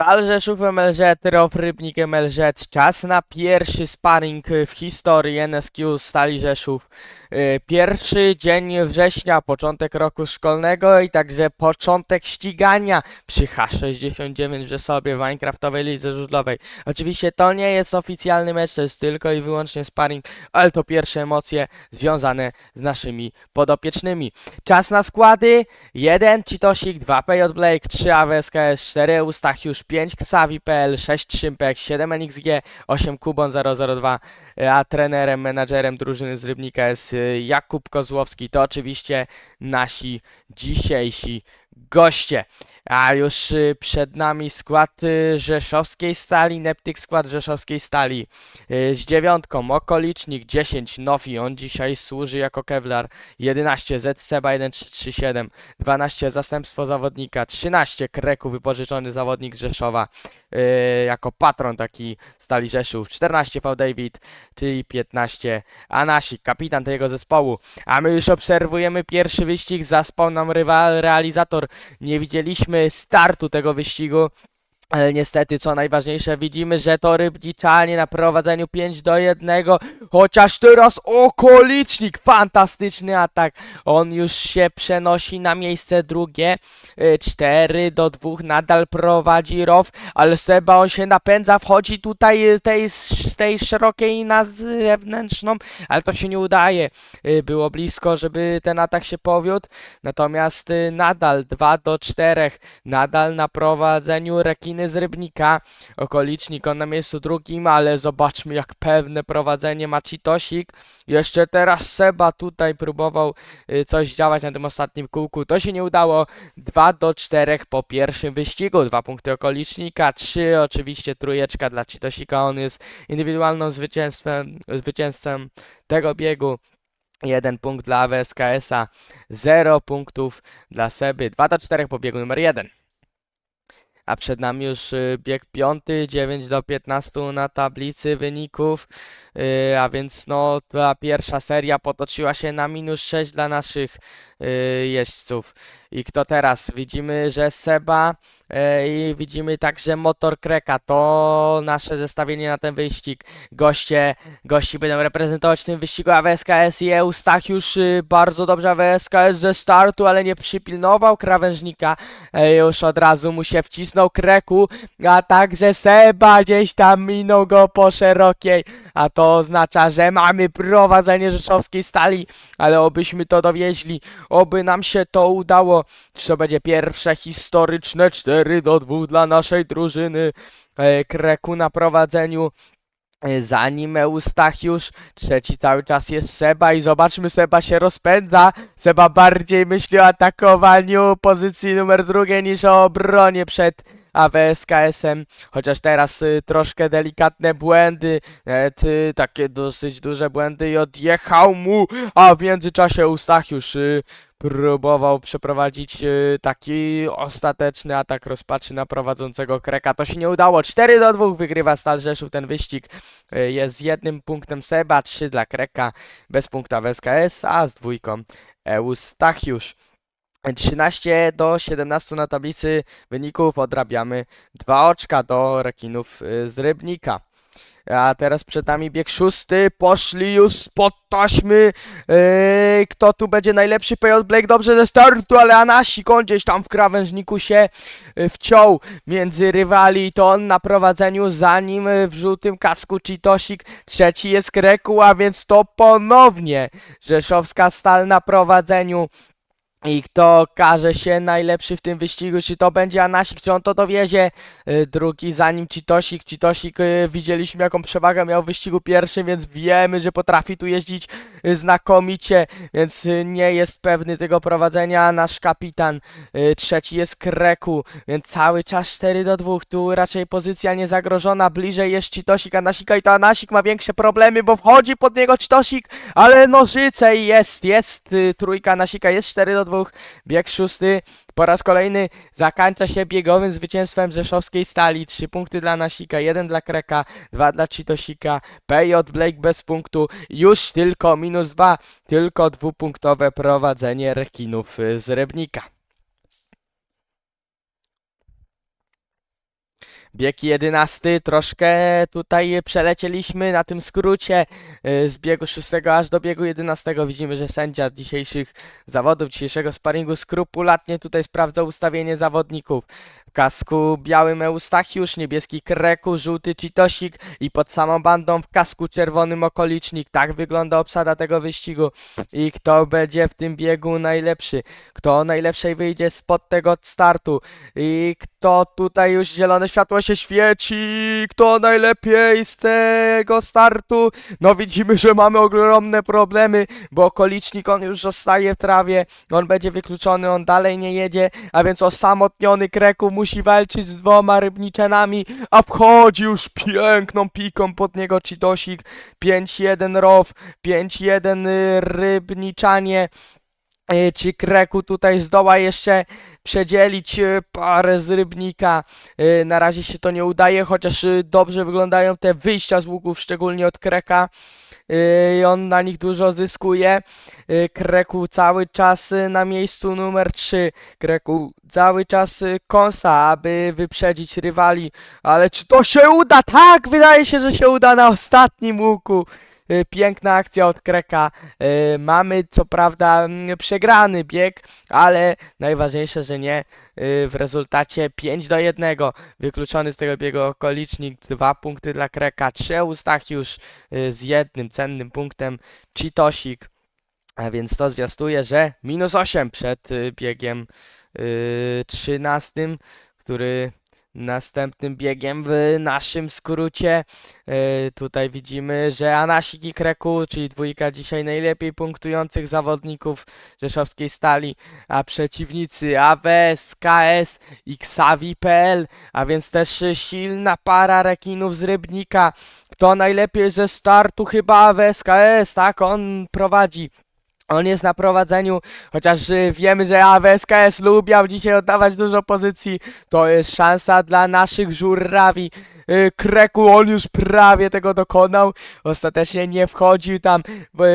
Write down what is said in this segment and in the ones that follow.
Stal Rzeszów MLZ, Rob Rybnik MLZ. Czas na pierwszy sparring w historii NSQ Stali Rzeszów. Y, Pierwszy dzień września, początek roku szkolnego i także początek ścigania przy H69 w Rzeszowie w Minecraftowej Lidze Żużlowej. Oczywiście to nie jest oficjalny mecz, to jest tylko i wyłącznie sparring, ale to pierwsze emocje związane z naszymi podopiecznymi. Czas na składy. 1 Citosik, 2 PJ Blake, 3 AWSKS, 4 Eustachiusz, 5 Xavi.pl, 6 Szympek, 7 NXG, 8 Kubon 002, a trenerem, menadżerem drużyny z Rybnika jest y, Jakub Kozłowski. To oczywiście nasi dzisiejsi goście. A już y, przed nami skład y, rzeszowskiej stali, Neptyk skład rzeszowskiej stali. Y, z dziewiątką, okolicznik 10, Nofi, on dzisiaj służy jako Kevlar, 11, Z Seba 1337, 12, zastępstwo zawodnika, 13, Kreku, wypożyczony zawodnik Rzeszowa, jako patron taki stali Rzeszów, 14, V David, czyli 15, Anasik, kapitan tego zespołu. A my już obserwujemy pierwszy wyścig, zaspał nam rywal, realizator, nie widzieliśmy startu tego wyścigu. Ale niestety, co najważniejsze, widzimy, że to Rybniczanie na prowadzeniu 5 do 1, chociaż teraz okolicznik, fantastyczny atak, on już się przenosi na miejsce drugie, 4 do 2, nadal prowadzi Row, ale Seba on się napędza, wchodzi tutaj y, tej, z tej szerokiej na zewnętrzną, ale to się nie udaje, Y, było blisko, żeby ten atak się powiódł, natomiast y, nadal 2 do 4, nadal na prowadzeniu rekiny z Rybnika. Okolicznik on na miejscu drugim, ale zobaczmy jak pewne prowadzenie ma Citosik. Jeszcze teraz Seba tutaj próbował y, coś działać na tym ostatnim kółku. To się nie udało. 2 do 4 po pierwszym wyścigu. Dwa punkty okolicznika, trzy oczywiście trójeczka dla Citosika. On jest indywidualną zwycięstwem, zwycięzcą tego biegu. Jeden punkt dla AWSKS-a, 0 punktów dla Seby. 2 do 4 po biegu numer 1. A przed nami już y, bieg piąty, 9 do 15 na tablicy wyników. Y, a więc no ta pierwsza seria potoczyła się na minus 6 dla naszych y, jeźdźców. I kto teraz? Widzimy, że Seba y, i widzimy także Motor Kreka. To nasze zestawienie na ten wyścig. Goście, gości będą reprezentować w tym wyścigu AWSKS i Eustachiusz y, bardzo dobrze AWSKS ze startu, ale nie przypilnował krawężnika. E, już od razu mu się wcisnął Kreku, a także Seba gdzieś tam minął go po szerokiej. A to oznacza, że mamy prowadzenie rzeszowskiej stali, ale obyśmy to dowieźli, oby nam się to udało. Czy to będzie pierwsze historyczne 4 do 2 dla naszej drużyny. E, Kreku na prowadzeniu. E, Zanim Eustachiusz, trzeci cały czas jest Seba i zobaczmy, Seba się rozpędza. Seba bardziej myśli o atakowaniu pozycji numer drugiej niż o obronie przed AWSKS-em, chociaż teraz y, troszkę delikatne błędy, y, takie dosyć duże błędy i odjechał mu, a w międzyczasie Eustachiusz y, próbował przeprowadzić y, taki ostateczny atak rozpaczy na prowadzącego Kreka. To się nie udało. 4 do 2 wygrywa Stal Rzeszów ten wyścig. Jest z jednym punktem Seba, 3 dla Kreka, bez punkta w a z dwójką Eustachiusz. 13 do 17 na tablicy wyników odrabiamy dwa oczka do rekinów y, z Rybnika. A teraz przed nami bieg szósty, poszli już spod taśmy. Yy, kto tu będzie najlepszy? PJ Blake dobrze ze startu, ale Anasik on gdzieś tam w krawężniku się y, wciął między rywali. To on na prowadzeniu, za nim y, w żółtym kasku Citosik. Trzeci jest Kreku, a więc to ponownie Rzeszowska Stal na prowadzeniu. I kto każe się najlepszy w tym wyścigu, czy to będzie Anasik, czy on to dowiezie? Y, Drugi za nim Citosik. Citosik y, widzieliśmy jaką przewagę miał w wyścigu pierwszym, więc wiemy, że potrafi tu jeździć znakomicie, więc y, nie jest pewny tego prowadzenia. Nasz kapitan, y, trzeci jest Kreku, więc cały czas 4 do 2. Tu raczej pozycja niezagrożona, bliżej jest Citosik Anasika i to Anasik ma większe problemy, bo wchodzi pod niego Citosik, ale nożyce i jest, jest y, trójka Anasika, jest 4 do 2. Bieg szósty po raz kolejny zakończa się biegowym zwycięstwem rzeszowskiej stali. Trzy punkty dla Nasika, jeden dla Kreka, dwa dla Citosika. PJ Blake bez punktu, już tylko minus dwa, tylko dwupunktowe prowadzenie rekinów z Rybnika. Bieg 11, troszkę tutaj przelecieliśmy na tym skrócie y, z biegu 6 aż do biegu 11. Widzimy, że sędzia dzisiejszych zawodów, dzisiejszego sparingu skrupulatnie tutaj sprawdza ustawienie zawodników. Kasku białym Eustachiusz, niebieski Kreku, żółty Citosik i pod samą bandą w kasku czerwonym okolicznik. Tak wygląda obsada tego wyścigu. I kto będzie w tym biegu najlepszy? Kto najlepszej wyjdzie spod tego startu? I kto tutaj już zielone światło się świeci? Kto najlepiej z tego startu? No widzimy, że mamy ogromne problemy, bo okolicznik on już zostaje w trawie, on będzie wykluczony, on dalej nie jedzie, a więc osamotniony Kreku musi walczyć z dwoma rybniczanami, a wchodzi już piękną piką pod niego Chitosik, 5-1 Row, 5-1 y, Rybniczanie. Czy Kreku tutaj zdoła jeszcze przedzielić y, parę z Rybnika? Y, Na razie się to nie udaje, chociaż y, dobrze wyglądają te wyjścia z łuków, szczególnie od Kreka. I on na nich dużo zyskuje. Kreku cały czas na miejscu numer 3. Kreku cały czas kąsa, aby wyprzedzić rywali. Ale czy to się uda? Tak, wydaje się, że się uda na ostatnim łuku. Y, Piękna akcja od Kreka. Y, Mamy co prawda mm, przegrany bieg, ale najważniejsze, że nie. Y, W rezultacie 5 do 1. Wykluczony z tego biegu okolicznik. Dwa punkty dla Kreka. Trzy Eustachiusz y, z jednym cennym punktem. Chitosik. A więc to zwiastuje, że minus 8 przed biegiem y, 13, który następnym biegiem w naszym skrócie. Y, tutaj widzimy, że Anasik i Kreku, czyli dwójka dzisiaj najlepiej punktujących zawodników rzeszowskiej stali, a przeciwnicy AWS, KS i Xavi.pl, a więc też silna para rekinów z Rybnika. Kto najlepiej ze startu? Chyba AWS, KS, tak? On prowadzi. On jest na prowadzeniu, chociaż y, wiemy, że AWSKS lubiał dzisiaj oddawać dużo pozycji. To jest szansa dla naszych żurawi. Y, Kreku, on już prawie tego dokonał. Ostatecznie nie wchodził tam,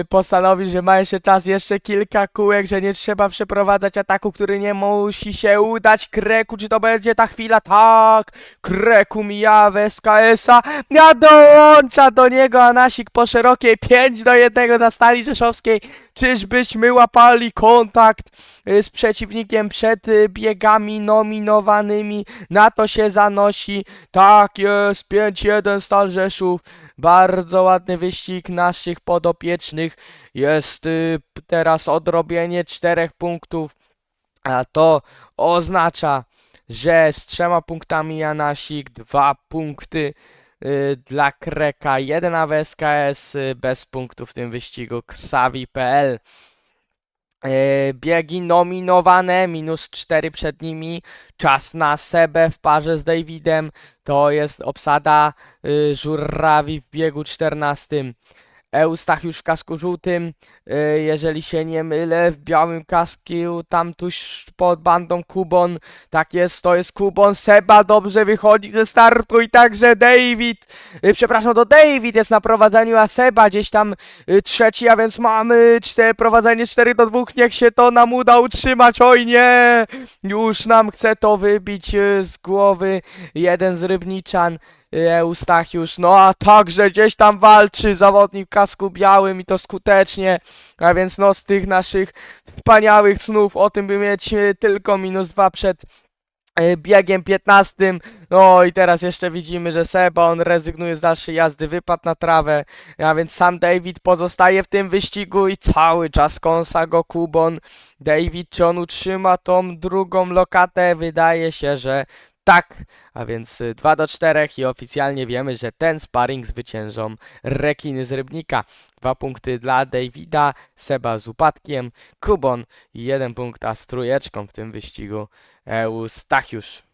y, postanowił, że ma jeszcze czas, jeszcze kilka kółek, że nie trzeba przeprowadzać ataku, który nie musi się udać. Kreku, czy to będzie ta chwila? Tak! Kreku mija AWSKS-a, a dołącza do niego Anasik po szerokiej 5 do 1 na stali rzeszowskiej. Czyżbyśmy łapali kontakt y, z przeciwnikiem przed biegami nominowanymi? Na to się zanosi. Tak jest, 5-1 Stal Rzeszów. Bardzo ładny wyścig naszych podopiecznych. Jest y, teraz odrobienie czterech punktów. A to oznacza, że z trzema punktami Janasik, dwa punkty y, dla Kreka, jeden AWSKS y, bez punktów w tym wyścigu, Xavi.pl. E, Biegi nominowane, minus 4 przed nimi. Czas na Sebę w parze z Davidem. To jest obsada y, żurawi w biegu 14. Eustachiusz w kasku żółtym, y, jeżeli się nie mylę, w białym kasku, tam tuż pod bandą Kubon. Tak jest, to jest Kubon. Seba dobrze wychodzi ze startu i także David. Y, przepraszam, to David jest na prowadzeniu, a Seba gdzieś tam y, trzeci, a więc mamy cztery, prowadzenie 4 do 2. Niech się to nam uda utrzymać. Oj nie! Już nam chce to wybić z głowy jeden z Rybniczan. Eustachiusz, no a także gdzieś tam walczy zawodnik w kasku białym i to skutecznie, a więc no z tych naszych wspaniałych snów o tym by mieć y, tylko minus dwa przed y, biegiem 15. No i teraz jeszcze widzimy, że Seba on rezygnuje z dalszej jazdy, wypadł na trawę, a więc sam David pozostaje w tym wyścigu i cały czas kąsa go Kubon. David, czy on utrzyma tą drugą lokatę? Wydaje się, że tak, a więc 2 do 4 i oficjalnie wiemy, że ten sparring zwyciężą rekiny z Rybnika. Dwa punkty dla Davida, Seba z upadkiem, Kubon i jeden punkt, a z trójeczką w tym wyścigu Eustachiusz.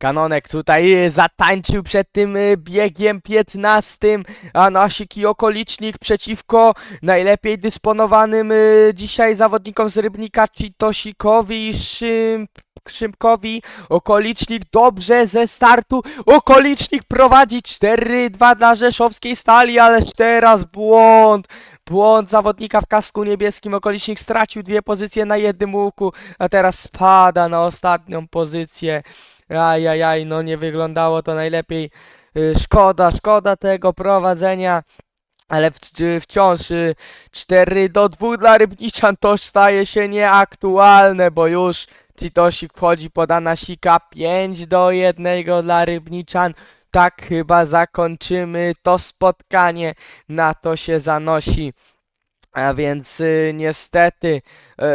Kanonek tutaj y, zatańczył przed tym y, biegiem 15, a Nasik i okolicznik przeciwko najlepiej dysponowanym y, dzisiaj zawodnikom z Rybnika, Chitosikowi i Szymp Szymkowi. Okolicznik dobrze ze startu. Okolicznik prowadzi 4-2 dla rzeszowskiej stali, ależ teraz błąd. błąd zawodnika w kasku niebieskim, okolicznik stracił dwie pozycje na jednym łuku, a teraz spada na ostatnią pozycję. Ajajaj, no nie wyglądało to najlepiej. Y, Szkoda, szkoda tego prowadzenia. Ale y, wciąż y, 4 do 2 dla Rybniczan to staje się nieaktualne, bo już Titosik wchodzi pod Anasika 5 do 1 dla Rybniczan. Tak chyba zakończymy to spotkanie. Na to się zanosi. A więc y, niestety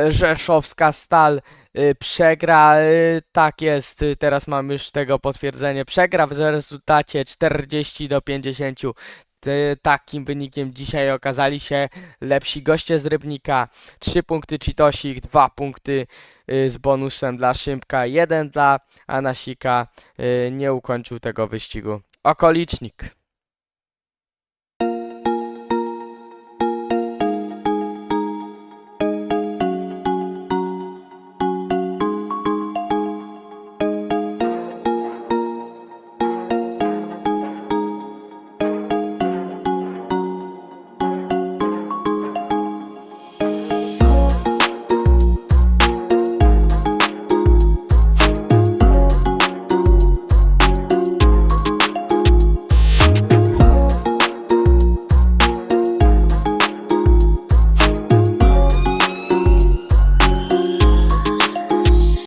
y, Rzeszowska Stal y, przegra. Tak jest, teraz mam już tego potwierdzenie. Przegra w rezultacie 40 do 50. Ty- Takim wynikiem dzisiaj okazali się lepsi goście z Rybnika. 3 punkty Czytosik, 2 punkty z bonusem dla Szymka, 1 dla Anasika. Nie ukończył tego wyścigu. Okolicznik.